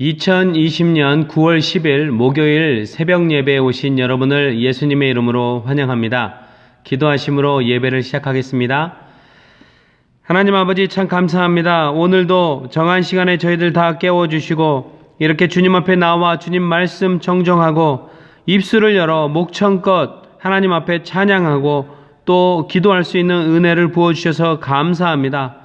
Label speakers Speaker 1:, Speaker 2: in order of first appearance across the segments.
Speaker 1: 2020년 9월 10일 목요일 새벽 예배에 오신 여러분을 예수님의 이름으로 환영합니다. 기도하심으로 예배를 시작하겠습니다. 하나님 아버지 참 감사합니다. 오늘도 정한 시간에 저희들 다 깨워주시고 이렇게 주님 앞에 나와 주님 말씀 정정하고 입술을 열어 목청껏 하나님 앞에 찬양하고 또 기도할 수 있는 은혜를 부어주셔서 감사합니다.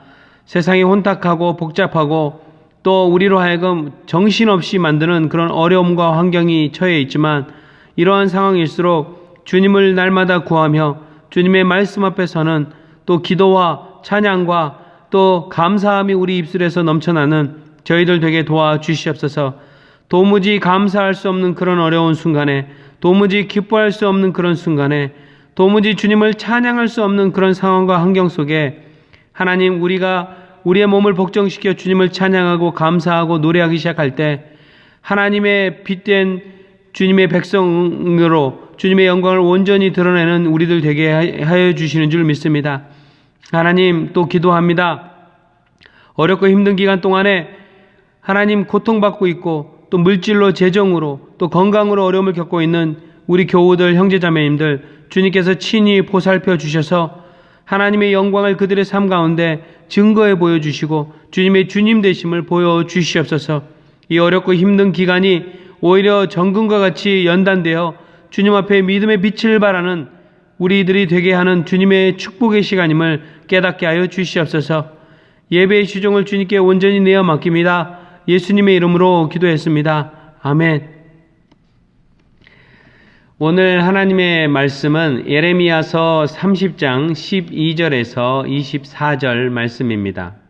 Speaker 1: 세상이 혼탁하고 복잡하고 또 우리로 하여금 정신없이 만드는 그런 어려움과 환경이 처해 있지만 이러한 상황일수록 주님을 날마다 구하며 주님의 말씀 앞에서는 또 기도와 찬양과 또 감사함이 우리 입술에서 넘쳐나는 저희들 되게 도와주시옵소서. 도무지 감사할 수 없는 그런 어려운 순간에 도무지 기뻐할 수 없는 그런 순간에 도무지 주님을 찬양할 수 없는 그런 상황과 환경 속에 하나님 우리가 우리의 몸을 복종시켜 주님을 찬양하고 감사하고 노래하기 시작할 때 하나님의 빛된 주님의 백성으로 주님의 영광을 온전히 드러내는 우리들 되게 하여 주시는 줄 믿습니다. 하나님 또 기도합니다. 어렵고 힘든 기간 동안에 하나님 고통받고 있고 또 물질로 재정으로 또 건강으로 어려움을 겪고 있는 우리 교우들 형제자매님들 주님께서 친히 보살펴 주셔서 하나님의 영광을 그들의 삶 가운데 증거해 보여주시고 주님의 주님 되심을 보여주시옵소서 이 어렵고 힘든 기간이 오히려 정금과 같이 연단되어 주님 앞에 믿음의 빛을 발하는 우리들이 되게 하는 주님의 축복의 시간임을 깨닫게 하여 주시옵소서 예배의 시종을 주님께 온전히 내어 맡깁니다. 예수님의 이름으로 기도했습니다. 아멘. 오늘 하나님의 말씀은 예레미야서 30장 12절에서 24절 말씀입니다.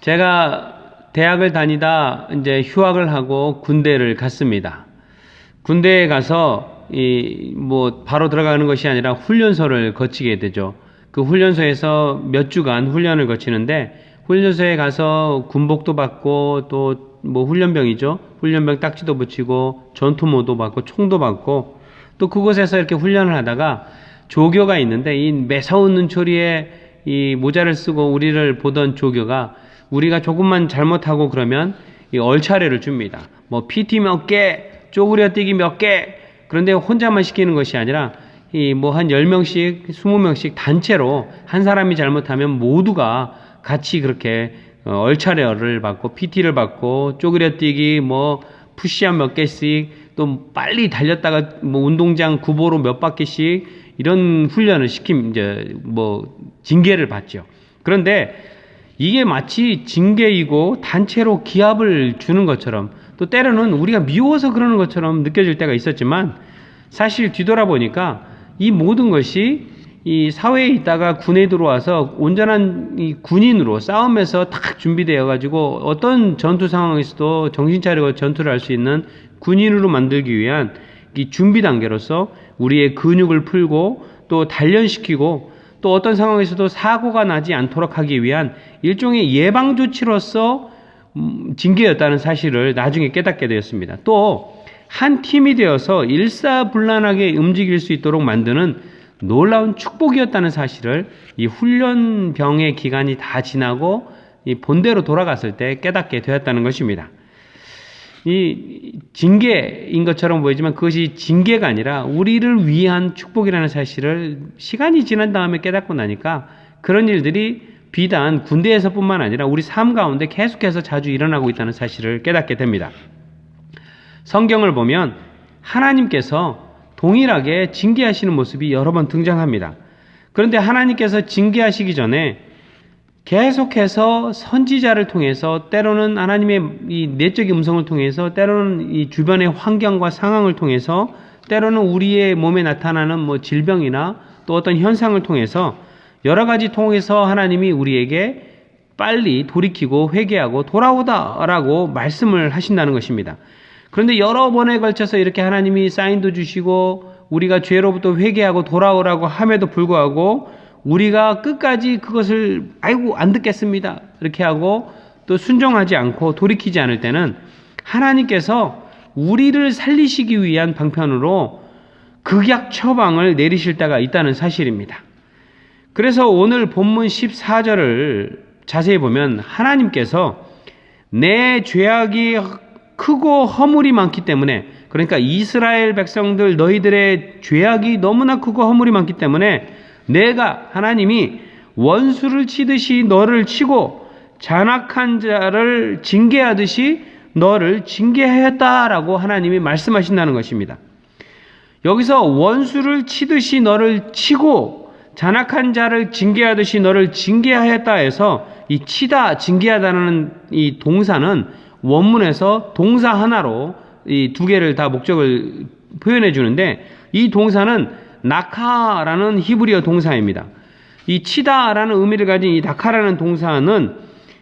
Speaker 1: 제가 대학을 다니다 이제 휴학을 하고 군대를 갔습니다. 군대에 가서 이 뭐 바로 들어가는 것이 아니라 훈련소를 거치게 되죠. 그 훈련소에서 몇 주간 훈련을 거치는데 훈련소에 가서 군복도 받고 또 뭐 훈련병이죠. 훈련병 딱지도 붙이고 전투모도 받고 총도 받고 또 그곳에서 이렇게 훈련을 하다가 조교가 있는데 이 매서운 눈초리에 이 모자를 쓰고 우리를 보던 조교가 우리가 조금만 잘못하고 그러면 이 얼차례를 줍니다. 뭐 PT 몇 개, 쪼그려 뛰기 몇 개. 그런데 혼자만 시키는 것이 아니라 이 뭐 한 10명씩, 20명씩 단체로 한 사람이 잘못하면 모두가 같이 그렇게 어, 얼차례를 받고 PT를 받고 쪼그려 뛰기 뭐 푸시업 몇 개씩 또 빨리 달렸다가 뭐 운동장 구보로 몇 바퀴씩 이런 훈련을 시킴 이제 뭐 징계를 받죠. 그런데 이게 마치 징계이고 단체로 기합을 주는 것처럼 또 때로는 우리가 미워서 그러는 것처럼 느껴질 때가 있었지만 사실 뒤돌아보니까 이 모든 것이 이 사회에 있다가 군에 들어와서 온전한 이 군인으로 싸움에서 딱 준비되어 가지고 어떤 전투 상황에서도 정신 차리고 전투를 할 수 있는 군인으로 만들기 위한 이 준비 단계로서 우리의 근육을 풀고 또 단련시키고 또 어떤 상황에서도 사고가 나지 않도록 하기 위한 일종의 예방 조치로서 음, 징계였다는 사실을 나중에 깨닫게 되었습니다. 또 한 팀이 되어서 일사불란하게 움직일 수 있도록 만드는 놀라운 축복이었다는 사실을 이 훈련병의 기간이 다 지나고 이 본대로 돌아갔을 때 깨닫게 되었다는 것입니다. 이 징계인 것처럼 보이지만 그것이 징계가 아니라 우리를 위한 축복이라는 사실을 시간이 지난 다음에 깨닫고 나니까 그런 일들이 비단 군대에서뿐만 아니라 우리 삶 가운데 계속해서 자주 일어나고 있다는 사실을 깨닫게 됩니다. 성경을 보면 하나님께서 동일하게 징계하시는 모습이 여러 번 등장합니다. 그런데 하나님께서 징계하시기 전에 계속해서 선지자를 통해서 때로는 하나님의 이 내적인 음성을 통해서 때로는 이 주변의 환경과 상황을 통해서 때로는 우리의 몸에 나타나는 뭐 질병이나 또 어떤 현상을 통해서 여러 가지 통해서 하나님이 우리에게 빨리 돌이키고 회개하고 돌아오다라고 말씀을 하신다는 것입니다. 그런데 여러 번에 걸쳐서 이렇게 하나님이 사인도 주시고 우리가 죄로부터 회개하고 돌아오라고 함에도 불구하고 우리가 끝까지 그것을 아이고 안 듣겠습니다. 이렇게 하고 또 순종하지 않고 돌이키지 않을 때는 하나님께서 우리를 살리시기 위한 방편으로 극약 처방을 내리실 때가 있다는 사실입니다. 그래서 오늘 본문 14절을 자세히 보면 하나님께서 내 죄악이 크고 허물이 많기 때문에 그러니까 이스라엘 백성들 너희들의 죄악이 너무나 크고 허물이 많기 때문에 내가 하나님이 원수를 치듯이 너를 치고 잔악한 자를 징계하듯이 너를 징계하였다라고 하나님이 말씀하신다는 것입니다. 여기서 원수를 치듯이 너를 치고 잔악한 자를 징계하듯이 너를 징계하였다 해서 이 치다 징계하다는 이 동사는 원문에서 동사 하나로 이 두 개를 다 목적을 표현해 주는데 이 동사는 나카라는 히브리어 동사입니다. 이 치다라는 의미를 가진 이 나카라는 동사는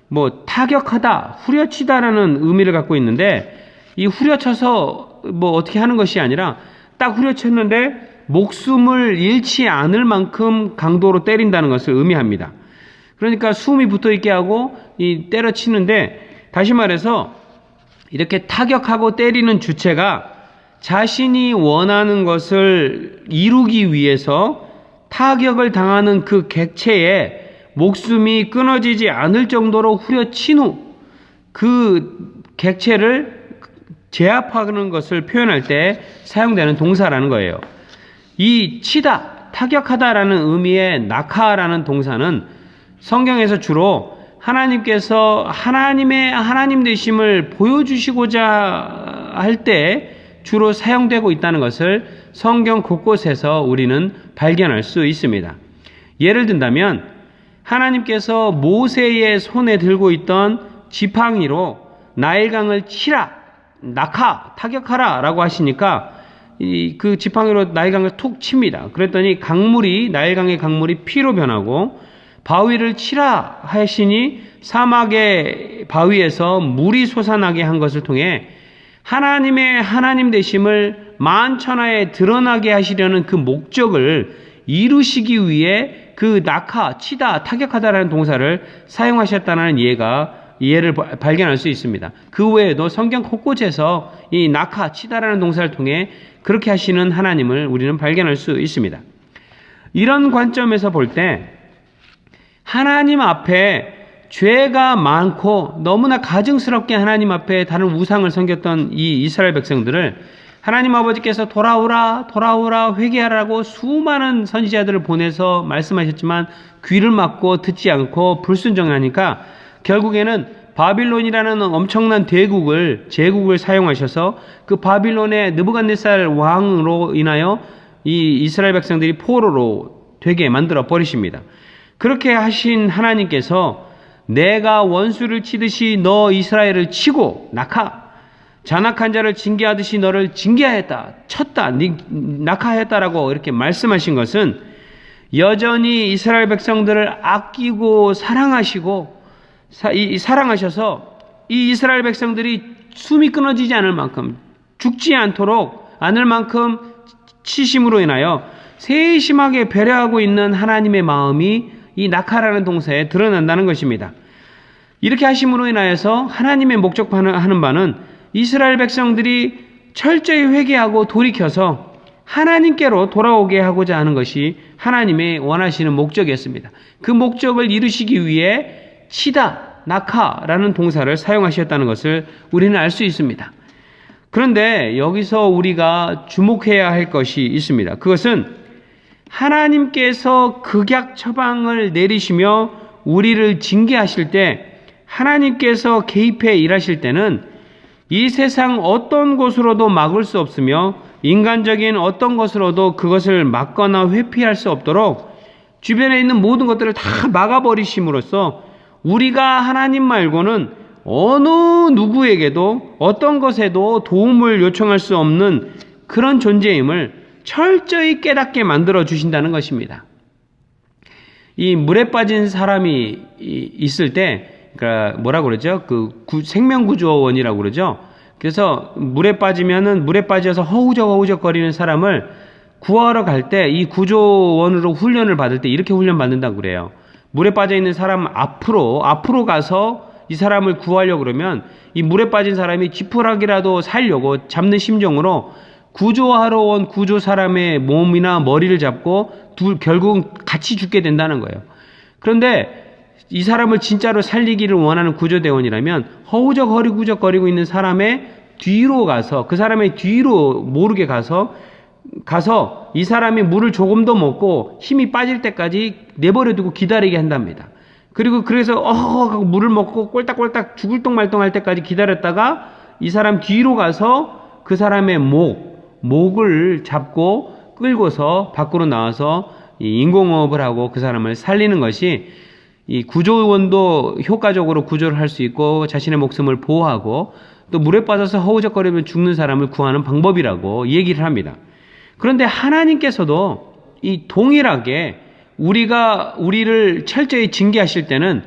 Speaker 1: 뭐 타격하다, 후려치다라는 의미를 갖고 있는데 이 후려쳐서 뭐 어떻게 하는 것이 아니라 딱 후려쳤는데 목숨을 잃지 않을 만큼 강도로 때린다는 것을 의미합니다. 그러니까 숨이 붙어 있게 하고 이 때려치는데 다시 말해서 이렇게 타격하고 때리는 주체가 자신이 원하는 것을 이루기 위해서 타격을 당하는 그 객체에 목숨이 끊어지지 않을 정도로 후려친 후 그 객체를 제압하는 것을 표현할 때 사용되는 동사라는 거예요. 이 치다, 타격하다라는 의미의 낙하라는 동사는 성경에서 주로 하나님께서 하나님의 하나님 되심을 보여주시고자 할 때 주로 사용되고 있다는 것을 성경 곳곳에서 우리는 발견할 수 있습니다. 예를 든다면 하나님께서 모세의 손에 들고 있던 지팡이로 나일강을 치라, 낙하, 타격하라 라고 하시니까 이, 그 지팡이로 나일강을 툭 칩니다. 그랬더니 강물이, 나일강의 강물이 피로 변하고 바위를 치라 하시니 사막의 바위에서 물이 솟아나게 한 것을 통해 하나님의 하나님 되심을 만천하에 드러나게 하시려는 그 목적을 이루시기 위해 그 낙하, 치다, 타격하다라는 동사를 사용하셨다는 예가 이해를 발견할 수 있습니다. 그 외에도 성경 곳곳에서 이 낙하, 치다라는 동사를 통해 그렇게 하시는 하나님을 우리는 발견할 수 있습니다. 이런 관점에서 볼 때 하나님 앞에 죄가 많고 너무나 가증스럽게 하나님 앞에 다른 우상을 섬겼던 이 이스라엘 백성들을 하나님 아버지께서 돌아오라, 돌아오라, 회개하라고 수많은 선지자들을 보내서 말씀하셨지만 귀를 막고 듣지 않고 불순종하니까 결국에는 바빌론이라는 엄청난 대국을 제국을 사용하셔서 그 바빌론의 느부갓네살 왕으로 인하여 이 이스라엘 백성들이 포로로 되게 만들어 버리십니다. 그렇게 하신 하나님께서 내가 원수를 치듯이 너 이스라엘을 치고 낙하 잔악한 자를 징계하듯이 너를 징계하였다 쳤다 낙하했다라고 이렇게 말씀하신 것은 여전히 이스라엘 백성들을 아끼고 사랑하시고 사, 이, 사랑하셔서 이 이스라엘 백성들이 숨이 끊어지지 않을 만큼 죽지 않도록 않을 만큼 치심으로 인하여 세심하게 배려하고 있는 하나님의 마음이 이 낙하라는 동사에 드러난다는 것입니다. 이렇게 하심으로 인하여서 하나님의 목적하는 바는 이스라엘 백성들이 철저히 회개하고 돌이켜서 하나님께로 돌아오게 하고자 하는 것이 하나님의 원하시는 목적이었습니다. 그 목적을 이루시기 위해 치다, 낙하라는 동사를 사용하셨다는 것을 우리는 알 수 있습니다. 그런데 여기서 우리가 주목해야 할 것이 있습니다. 그것은 하나님께서 극약 처방을 내리시며 우리를 징계하실 때 하나님께서 개입해 일하실 때는 이 세상 어떤 곳으로도 막을 수 없으며 인간적인 어떤 것으로도 그것을 막거나 회피할 수 없도록 주변에 있는 모든 것들을 다 막아버리심으로써 우리가 하나님 말고는 어느 누구에게도 어떤 것에도 도움을 요청할 수 없는 그런 존재임을 철저히 깨닫게 만들어 주신다는 것입니다. 이 물에 빠진 사람이 있을 때, 그러니까 뭐라 그러죠? 그 생명구조원이라고 그러죠? 그래서 물에 빠지면은 물에 빠져서 허우적 허우적 거리는 사람을 구하러 갈 때 이 구조원으로 훈련을 받을 때 이렇게 훈련 받는다고 그래요. 물에 빠져 있는 사람 앞으로 앞으로 가서 이 사람을 구하려고 그러면 이 물에 빠진 사람이 지푸라기라도 살려고 잡는 심정으로 구조하러 온 구조 사람의 몸이나 머리를 잡고 둘 결국은 같이 죽게 된다는 거예요. 그런데 이 사람을 진짜로 살리기를 원하는 구조대원이라면 허우적 허리구적거리고 있는 사람의 뒤로 가서 그 사람의 뒤로 모르게 가서 가서 이 사람이 물을 조금 더 먹고 힘이 빠질 때까지 내버려 두고 기다리게 한답니다. 그리고 그래서 어허 하고 물을 먹고 꼴딱꼴딱 죽을 똥말똥 할 때까지 기다렸다가 이 사람 뒤로 가서 그 사람의 목, 목을 잡고 끌고서 밖으로 나와서 이 인공호흡을 하고 그 사람을 살리는 것이 이 구조원도 효과적으로 구조를 할 수 있고 자신의 목숨을 보호하고 또 물에 빠져서 허우적거리면 죽는 사람을 구하는 방법이라고 얘기를 합니다. 그런데 하나님께서도 이 동일하게 우리가 우리를 철저히 징계하실 때는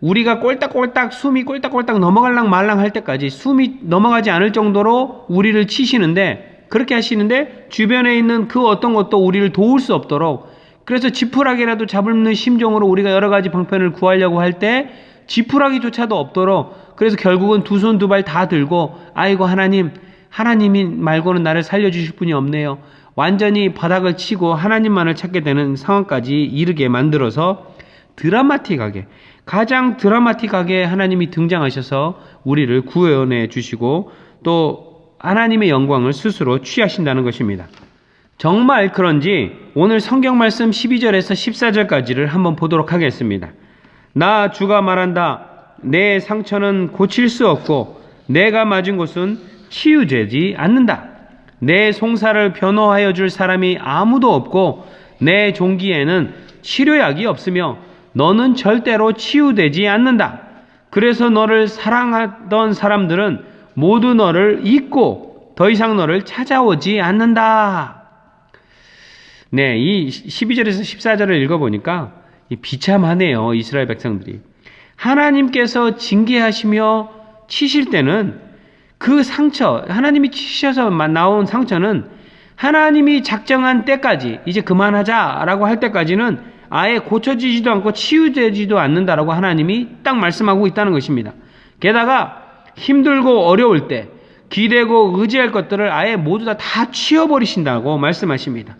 Speaker 1: 우리가 꼴딱꼴딱 숨이 꼴딱꼴딱 넘어갈랑 말랑 할 때까지 숨이 넘어가지 않을 정도로 우리를 치시는데 그렇게 하시는데 주변에 있는 그 어떤 것도 우리를 도울 수 없도록 그래서 지푸라기라도 잡는 심정으로 우리가 여러 가지 방편을 구하려고 할 때 지푸라기조차도 없도록 그래서 결국은 두 손 두 발 다 들고 아이고 하나님 하나님이 말고는 나를 살려주실 분이 없네요. 완전히 바닥을 치고 하나님만을 찾게 되는 상황까지 이르게 만들어서 드라마틱하게 가장 드라마틱하게 하나님이 등장하셔서 우리를 구원해 주시고 또 하나님의 영광을 스스로 취하신다는 것입니다. 정말 그런지 오늘 성경 말씀 12절에서 14절까지를 한번 보도록 하겠습니다. 나 주가 말한다. 내 상처는 고칠 수 없고 내가 맞은 곳은 치유되지 않는다. 내 송사를 변호하여 줄 사람이 아무도 없고 내 종기에는 치료약이 없으며 너는 절대로 치유되지 않는다. 그래서 너를 사랑하던 사람들은 모두 너를 잊고 더 이상 너를 찾아오지 않는다. 네, 이 12절에서 14절을 읽어보니까 비참하네요. 이스라엘 백성들이. 하나님께서 징계하시며 치실 때는 그 상처, 하나님이 치셔서 나온 상처는 하나님이 작정한 때까지 이제 그만하자라고 할 때까지는 아예 고쳐지지도 않고 치유되지도 않는다라고 하나님이 딱 말씀하고 있다는 것입니다. 게다가 힘들고 어려울 때 기대고 의지할 것들을 아예 모두 다 다 치워버리신다고 말씀하십니다.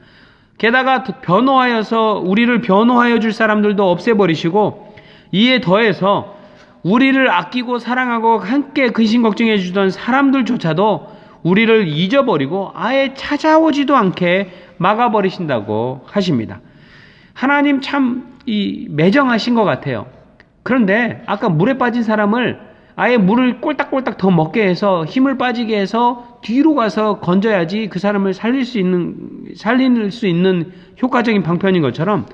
Speaker 1: 게다가 변호하여서 우리를 변호하여 줄 사람들도 없애버리시고 이에 더해서 우리를 아끼고 사랑하고 함께 근심 걱정해 주던 사람들조차도 우리를 잊어버리고 아예 찾아오지도 않게 막아버리신다고 하십니다. 하나님 참 이 매정하신 것 같아요. 그런데 아까 물에 빠진 사람을 아예 물을 꼴딱꼴딱 더 먹게 해서 힘을 빠지게 해서 뒤로 가서 건져야지 그 사람을 살릴 수 있는 살릴 수 있는 효과적인 방편인 것처럼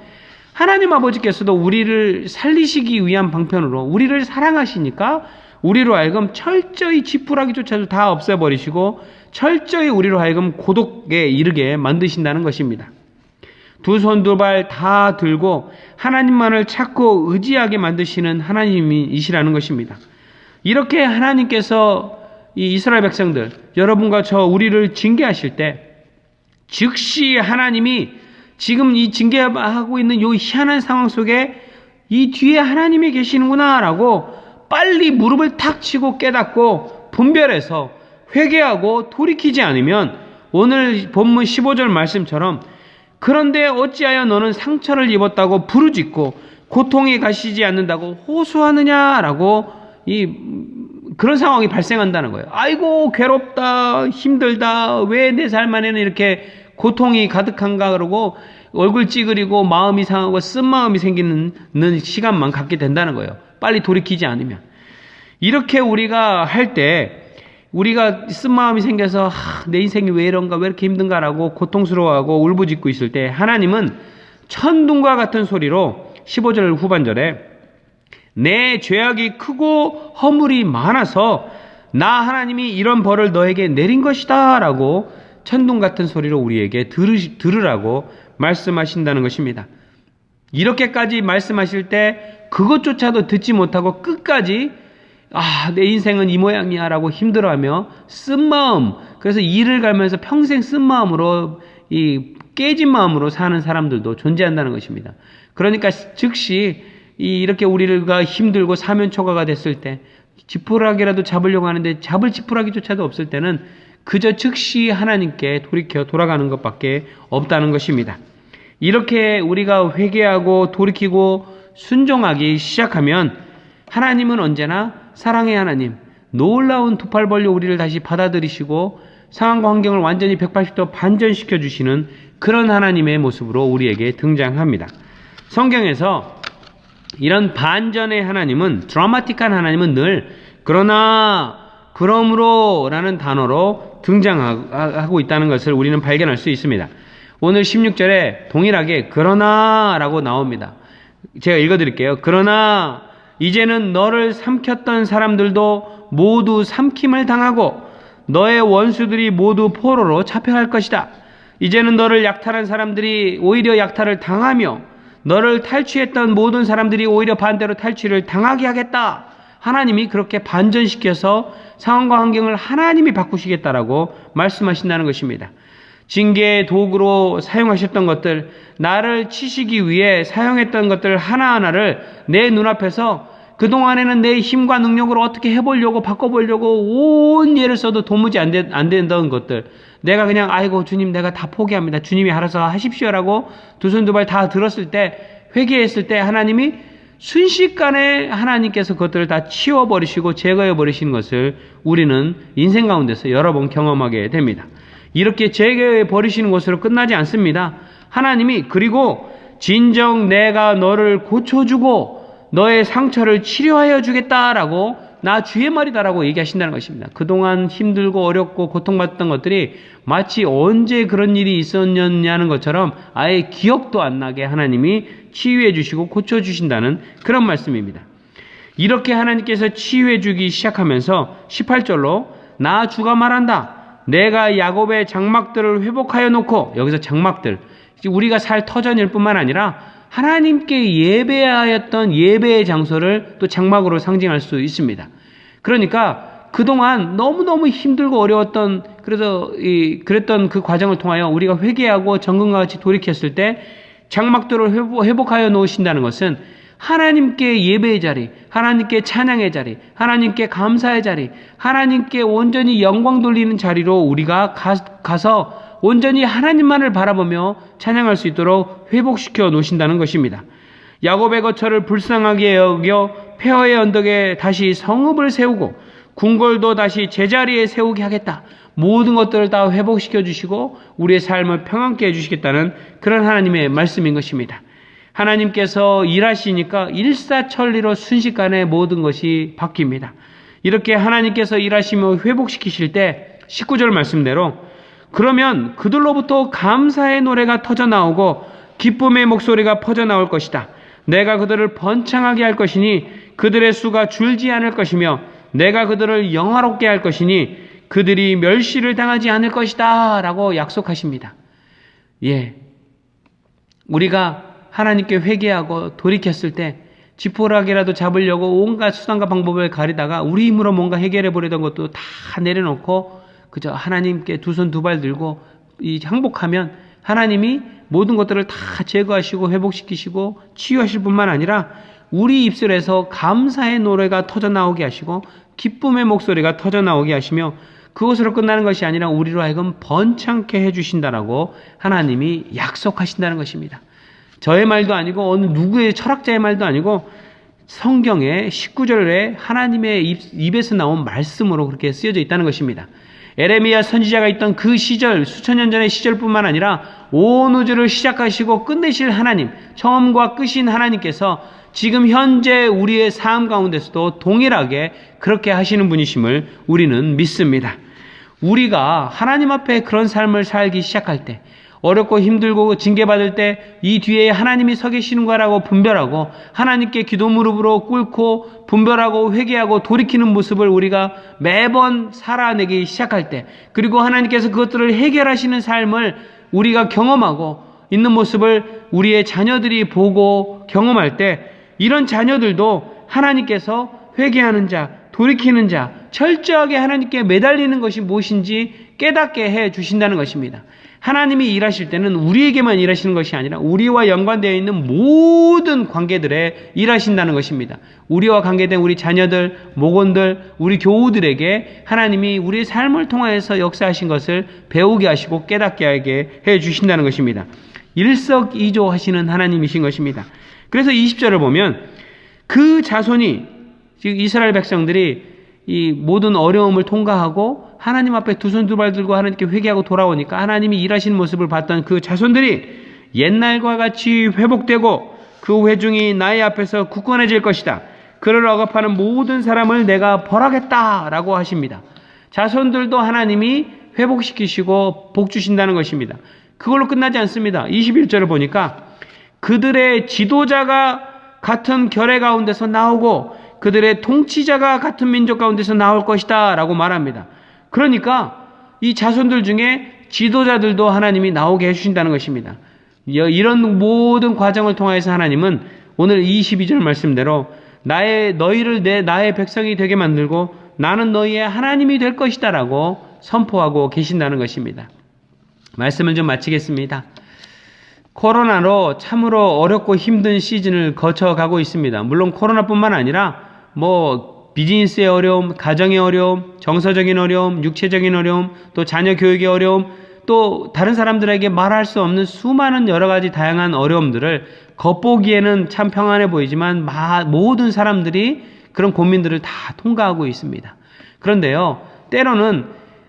Speaker 1: 하나님 아버지께서도 우리를 살리시기 위한 방편으로 우리를 사랑하시니까 우리로 하여금 철저히 지푸라기조차도 다 없애버리시고 철저히 우리로 하여금 고독에 이르게 만드신다는 것입니다. 두 손 두 발 다 들고 하나님만을 찾고 의지하게 만드시는 하나님이시라는 것입니다. 이렇게 하나님께서 이 이스라엘 백성들, 여러분과 저 우리를 징계하실 때 즉시 하나님이 지금 이 징계하고 있는 이 희한한 상황 속에 이 뒤에 하나님이 계시는구나라고 빨리 무릎을 탁 치고 깨닫고 분별해서 회개하고 돌이키지 않으면 오늘 본문 15절 말씀처럼 그런데 어찌하여 너는 상처를 입었다고 부르짖고 고통에 가시지 않는다고 호소하느냐라고 이 그런 상황이 발생한다는 거예요. 아이고 괴롭다 힘들다 왜 내 삶 안에는 이렇게 고통이 가득한가 그러고 얼굴 찌그리고 마음이 상하고 쓴 마음이 생기는 시간만 갖게 된다는 거예요. 빨리 돌이키지 않으면 이렇게 우리가 할 때 우리가 쓴 마음이 생겨서 하, 내 인생이 왜 이런가 왜 이렇게 힘든가라고 고통스러워하고 울부짖고 있을 때 하나님은 천둥과 같은 소리로 15절 후반절에 내 죄악이 크고 허물이 많아서 나 하나님이 이런 벌을 너에게 내린 것이다 라고 천둥 같은 소리로 우리에게 들으, 들으라고 말씀하신다는 것입니다. 이렇게까지 말씀하실 때 그것조차도 듣지 못하고 끝까지 아, 내 인생은 이 모양이야 라고 힘들어하며 쓴 마음, 그래서 일을 가면서 평생 쓴 마음으로 이 깨진 마음으로 사는 사람들도 존재한다는 것입니다. 그러니까 즉시 이 이렇게 우리가 힘들고 사면 초가가 됐을 때 지푸라기라도 잡으려고 하는데 잡을 지푸라기조차도 없을 때는 그저 즉시 하나님께 돌이켜 돌아가는 것밖에 없다는 것입니다. 이렇게 우리가 회개하고 돌이키고 순종하기 시작하면 하나님은 언제나 사랑의 하나님, 놀라운 두 팔 벌려 우리를 다시 받아들이시고 상황과 환경을 완전히 180도 반전시켜 주시는 그런 하나님의 모습으로 우리에게 등장합니다. 성경에서 이런 반전의 하나님은 드라마틱한 하나님은 늘 그러나 그러므로 라는 단어로 등장하고 있다는 것을 우리는 발견할 수 있습니다. 오늘 16절에 동일하게 그러나 라고 나옵니다. 제가 읽어 드릴게요. 그러나 이제는 너를 삼켰던 사람들도 모두 삼킴을 당하고 너의 원수들이 모두 포로로 잡혀갈 것이다. 이제는 너를 약탈한 사람들이 오히려 약탈을 당하며 너를 탈취했던 모든 사람들이 오히려 반대로 탈취를 당하게 하겠다. 하나님이 그렇게 반전시켜서 상황과 환경을 하나님이 바꾸시겠다라고 말씀하신다는 것입니다. 징계의 도구로 사용하셨던 것들, 나를 치시기 위해 사용했던 것들 하나하나를 내 눈앞에서 그동안에는 내 힘과 능력으로 어떻게 해보려고 바꿔보려고 온 예를 써도 도무지 안, 되, 안 된다는 것들. 내가 그냥 아이고 주님 내가 다 포기합니다. 주님이 알아서 하십시오라고 두 손 두 발 다 들었을 때 회개했을 때 하나님이 순식간에 하나님께서 그것들을 다 치워버리시고 제거해버리시는 것을 우리는 인생 가운데서 여러 번 경험하게 됩니다. 이렇게 제거해버리시는 것으로 끝나지 않습니다. 하나님이 그리고 진정 내가 너를 고쳐주고 너의 상처를 치료하여 주겠다라고 나 주의 말이다라고 얘기하신다는 것입니다. 그동안 힘들고 어렵고 고통받던 것들이 마치 언제 그런 일이 있었냐는 것처럼 아예 기억도 안 나게 하나님이 치유해 주시고 고쳐 주신다는 그런 말씀입니다. 이렇게 하나님께서 치유해 주기 시작하면서 18절로 나 주가 말한다. 내가 야곱의 장막들을 회복하여 놓고 여기서 장막들 우리가 살 터전일 뿐만 아니라 하나님께 예배하였던 예배의 장소를 또 장막으로 상징할 수 있습니다. 그러니까 그동안 너무너무 힘들고 어려웠던 그래서 이 그랬던 그 과정을 통하여 우리가 회개하고 정금과 같이 돌이켰을 때 장막들을 회복하여 놓으신다는 것은 하나님께 예배의 자리, 하나님께 찬양의 자리, 하나님께 감사의 자리, 하나님께 온전히 영광 돌리는 자리로 우리가 가, 가서 온전히 하나님만을 바라보며 찬양할 수 있도록 회복시켜 놓으신다는 것입니다. 야곱의 거처를 불쌍하게 여겨 폐허의 언덕에 다시 성읍을 세우고 궁궐도 다시 제자리에 세우게 하겠다. 모든 것들을 다 회복시켜 주시고 우리의 삶을 평안케 해 주시겠다는 그런 하나님의 말씀인 것입니다. 하나님께서 일하시니까 일사천리로 순식간에 모든 것이 바뀝니다. 이렇게 하나님께서 일하시며 회복시키실 때 19절 말씀대로 그러면 그들로부터 감사의 노래가 터져 나오고 기쁨의 목소리가 퍼져 나올 것이다. 내가 그들을 번창하게 할 것이니 그들의 수가 줄지 않을 것이며 내가 그들을 영화롭게 할 것이니 그들이 멸시를 당하지 않을 것이다. 라고 약속하십니다. 예. 우리가 하나님께 회개하고 돌이켰을 때 지푸라기라도 잡으려고 온갖 수단과 방법을 가리다가 우리 힘으로 뭔가 해결해 보려던 것도 다 내려놓고 그저 하나님께 두 손 두 발 들고 이 항복하면 하나님이 모든 것들을 다 제거하시고 회복시키시고 치유하실 뿐만 아니라 우리 입술에서 감사의 노래가 터져 나오게 하시고 기쁨의 목소리가 터져 나오게 하시며 그것으로 끝나는 것이 아니라 우리로 하여금 번창케 해주신다라고 하나님이 약속하신다는 것입니다. 저의 말도 아니고 어느 누구의 철학자의 말도 아니고 성경의 19절에 하나님의 입, 에서 나온 말씀으로 그렇게 쓰여져 있다는 것입니다. 에레미야 선지자가 있던 그 시절, 수천 년 전의 시절뿐만 아니라 온 우주를 시작하시고 끝내실 하나님, 처음과 끝인 하나님께서 지금 현재 우리의 삶 가운데서도 동일하게 그렇게 하시는 분이심을 우리는 믿습니다. 우리가 하나님 앞에 그런 삶을 살기 시작할 때, 어렵고 힘들고 징계받을 때 이 뒤에 하나님이 서 계시는 거라고 분별하고 하나님께 기도 무릎으로 꿇고 분별하고 회개하고 돌이키는 모습을 우리가 매번 살아내기 시작할 때 그리고 하나님께서 그것들을 해결하시는 삶을 우리가 경험하고 있는 모습을 우리의 자녀들이 보고 경험할 때 이런 자녀들도 하나님께서 회개하는 자, 돌이키는 자, 철저하게 하나님께 매달리는 것이 무엇인지 깨닫게 해 주신다는 것입니다. 하나님이 일하실 때는 우리에게만 일하시는 것이 아니라 우리와 연관되어 있는 모든 관계들에 일하신다는 것입니다. 우리와 관계된 우리 자녀들, 목원들, 우리 교우들에게 하나님이 우리의 삶을 통하여서 역사하신 것을 배우게 하시고 깨닫게 하게 해 주신다는 것입니다. 일석이조 하시는 하나님이신 것입니다. 그래서 20절을 보면 그 자손이 즉 이스라엘 백성들이 이 모든 어려움을 통과하고 하나님 앞에 두 손 두 발 들고 하나님께 회개하고 돌아오니까 하나님이 일하시는 모습을 봤던 그 자손들이 옛날과 같이 회복되고 그 회중이 나의 앞에서 굳건해질 것이다. 그를 억압하는 모든 사람을 내가 벌하겠다라고 하십니다. 자손들도 하나님이 회복시키시고 복 주신다는 것입니다. 그걸로 끝나지 않습니다. 21절을 보니까 그들의 지도자가 같은 결의 가운데서 나오고 그들의 통치자가 같은 민족 가운데서 나올 것이다 라고 말합니다. 그러니까 이 자손들 중에 지도자들도 하나님이 나오게 해주신다는 것입니다. 이런 모든 과정을 통해서 하나님은 오늘 22절 말씀대로 나의 너희를 내 나의 백성이 되게 만들고 나는 너희의 하나님이 될 것이다라고 선포하고 계신다는 것입니다. 말씀을 좀 마치겠습니다. 코로나로 참으로 어렵고 힘든 시즌을 거쳐가고 있습니다. 물론 코로나뿐만 아니라 뭐 비즈니스의 어려움, 가정의 어려움, 정서적인 어려움, 육체적인 어려움, 또 자녀 교육의 어려움, 또 다른 사람들에게 말할 수 없는 수많은 여러 가지 다양한 어려움들을 겉보기에는 참 평안해 보이지만 모든 사람들이 그런 고민들을 다 통과하고 있습니다. 그런데요, 때로는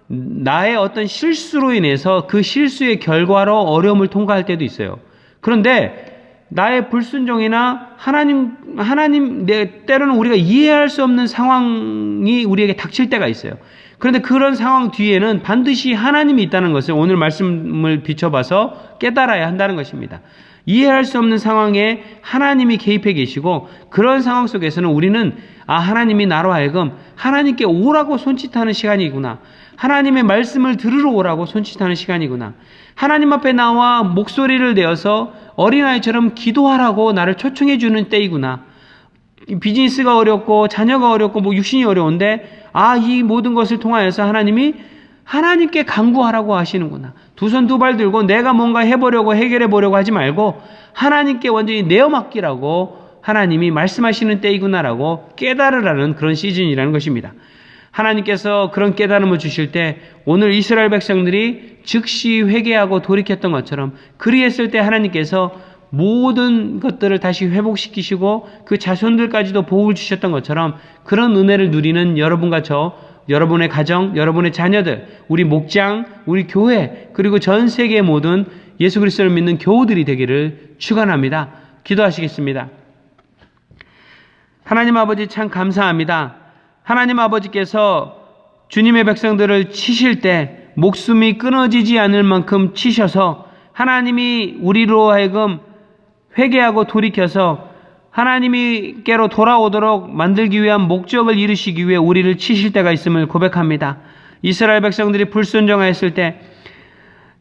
Speaker 1: 나의 어떤 실수로 인해서 그 실수의 결과로 어려움을 통과할 때도 있어요. 그런데 나의 불순종이나 하나님, 하나님, 내, 때로는 우리가 이해할 수 없는 상황이 우리에게 닥칠 때가 있어요. 그런데 그런 상황 뒤에는 반드시 하나님이 있다는 것을 오늘 말씀을 비춰봐서 깨달아야 한다는 것입니다. 이해할 수 없는 상황에 하나님이 개입해 계시고 그런 상황 속에서는 우리는 아, 하나님이 나로 하여금 하나님께 오라고 손짓하는 시간이구나. 하나님의 말씀을 들으러 오라고 손짓하는 시간이구나. 하나님 앞에 나와 목소리를 내어서 어린아이처럼 기도하라고 나를 초청해 주는 때이구나. 비즈니스가 어렵고 자녀가 어렵고 뭐 육신이 어려운데 아, 이 모든 것을 통하여서 하나님이 하나님께 강구하라고 하시는구나. 두 손 두 발 들고 내가 뭔가 해보려고 해결해 보려고 하지 말고 하나님께 완전히 내어 맡기라고 하나님이 말씀하시는 때이구나라고 깨달으라는 그런 시즌이라는 것입니다. 하나님께서 그런 깨달음을 주실 때 오늘 이스라엘 백성들이 즉시 회개하고 돌이켰던 것처럼 그리했을 때 하나님께서 모든 것들을 다시 회복시키시고 그 자손들까지도 보호를 주셨던 것처럼 그런 은혜를 누리는 여러분과 저 여러분의 가정, 여러분의 자녀들, 우리 목장, 우리 교회, 그리고 전 세계 모든 예수 그리스도를 믿는 교우들이 되기를 축원합니다. 기도하시겠습니다. 하나님 아버지 참 감사합니다. 하나님 아버지께서 주님의 백성들을 치실 때 목숨이 끊어지지 않을 만큼 치셔서 하나님이 우리로 하여금 회개하고 돌이켜서 하나님께로 돌아오도록 만들기 위한 목적을 이루시기 위해 우리를 치실 때가 있음을 고백합니다. 이스라엘 백성들이 불순종하였을 때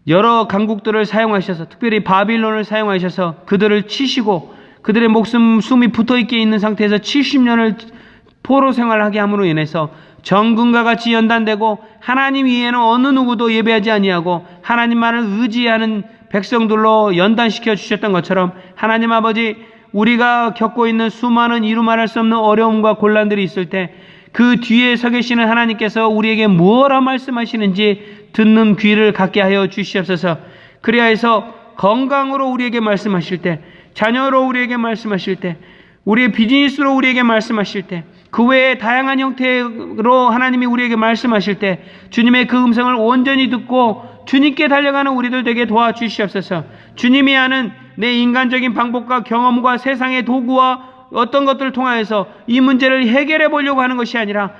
Speaker 1: 여러 강국들을 사용하셔서 특별히 바빌론을 사용하셔서 그들을 치시고 그들의 목숨 숨이 붙어 있게 있는 상태에서 70년을 포로 생활하게 함으로 인해서 정금과 같이 연단되고 하나님 위에는 어느 누구도 예배하지 아니하고 하나님만을 의지하는 백성들로 연단시켜 주셨던 것처럼 하나님 아버지 우리가 겪고 있는 수많은 이루 말할 수 없는 어려움과 곤란들이 있을 때 그 뒤에 서 계시는 하나님께서 우리에게 무엇라 말씀하시는지 듣는 귀를 갖게 하여 주시옵소서. 그리하여서 건강으로 우리에게 말씀하실 때, 자녀로 우리에게 말씀하실 때, 우리의 비즈니스로 우리에게 말씀하실 때, 그 외에 다양한 형태로 하나님이 우리에게 말씀하실 때, 주님의 그 음성을 온전히 듣고 주님께 달려가는 우리들 되게 도와주시옵소서. 주님이 아는 내 인간적인 방법과 경험과 세상의 도구와 어떤 것들을 통하여서 이 문제를 해결해 보려고 하는 것이 아니라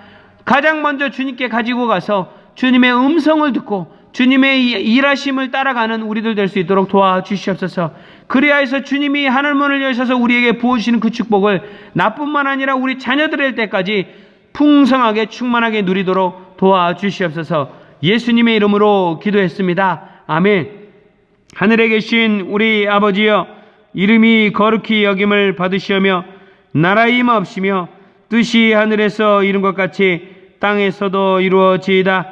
Speaker 1: 가장 먼저 주님께 가지고 가서 주님의 음성을 듣고 주님의 일하심을 따라가는 우리들 될 수 있도록 도와주시옵소서. 그리하여서 주님이 하늘문을 여셔서 우리에게 부어주시는 그 축복을 나뿐만 아니라 우리 자녀들의 때까지 풍성하게 충만하게 누리도록 도와주시옵소서. 예수님의 이름으로 기도했습니다. 아멘. 하늘에 계신 우리 아버지여 이름이 거룩히 여김을 받으시며 나라 임없으며 뜻이 하늘에서 이룬 것 같이 땅에서도 이루어지이다.